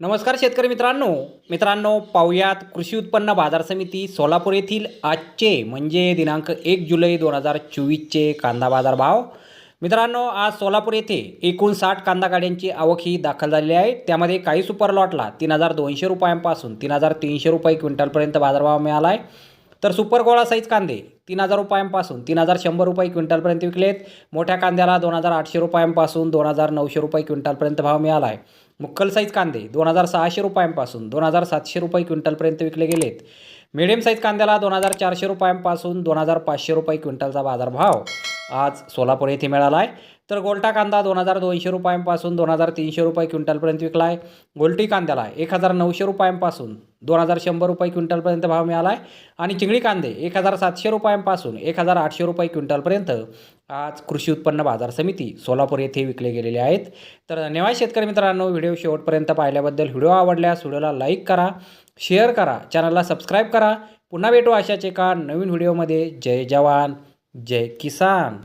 नमस्कार शेतकरी मित्रांनो. मित्रांनो पाहुयात कृषी उत्पन्न बाजार समिती सोलापूर येथील आजचे म्हणजे दिनांक एक जुलै दोन हजार चोवीसचे कांदा बाजार भाव मित्रांनो आज सोलापूर येथे एकूण साठ कांदा गाड्यांची आवक ही दाखल झालेली आहे. त्यामध्ये काही सुपर लॉटला तीन हजार दोनशे रुपयांपासून तीन हजार तीनशे रुपये क्विंटलपर्यंत बाजारभाव मिळाला आहे. तर सुपर गोळा साईज कांदे तीन हजार रुपयांपासून तीन हजार शंभर रुपये क्विंटलपर्यंत विकलेत. मोठ्या कांद्याला दोन हजार आठशे रुपयांपासून दोन हजार नऊशे रुपये क्विंटलपर्यंत भाव मिळाला आहे. मुक्कल साईज कांदे दोन हजार सहाशे रुपयांपासून दोन हजार सातशे रुपये क्विंटलपर्यंत विकले गेलेत. मिडियम साईज कांद्याला दोन हजार चारशे रुपयांपासून दोन हजार पाचशे रुपये क्विंटलचा बाजारभाव आज सोलापूर येथे मिळाला आहे तर गोल्टा कांदा दोन हजार दोनशे रुपयांपासून दोन हजार तीनशे रुपये क्विंटलपर्यंत विकला आहे गोल्टी कांद्याला एक हजार नऊशे रुपयांपासून दोन हजार शंभर रुपये क्विंटलपर्यंत भाव मिळाला आहे. आणि चिंगडी कांदे एक हजार सातशे रुपयांपासून एक हजार आठशे रुपये क्विंटलपर्यंत आज कृषी उत्पन्न बाजार समिती सोलापूर येथे विकले गेलेले आहेत. तर धन्यवाद शेतकरी मित्रांनो व्हिडिओ शेवटपर्यंत पाहिल्याबद्दल व्हिडिओ आवडल्यास व्हिडिओला लाईक करा शेअर करा चॅनलला सबस्क्राईब करा. पुन्हा भेटू अशाच एका नवीन व्हिडिओमध्ये. जय जवान जय किसान.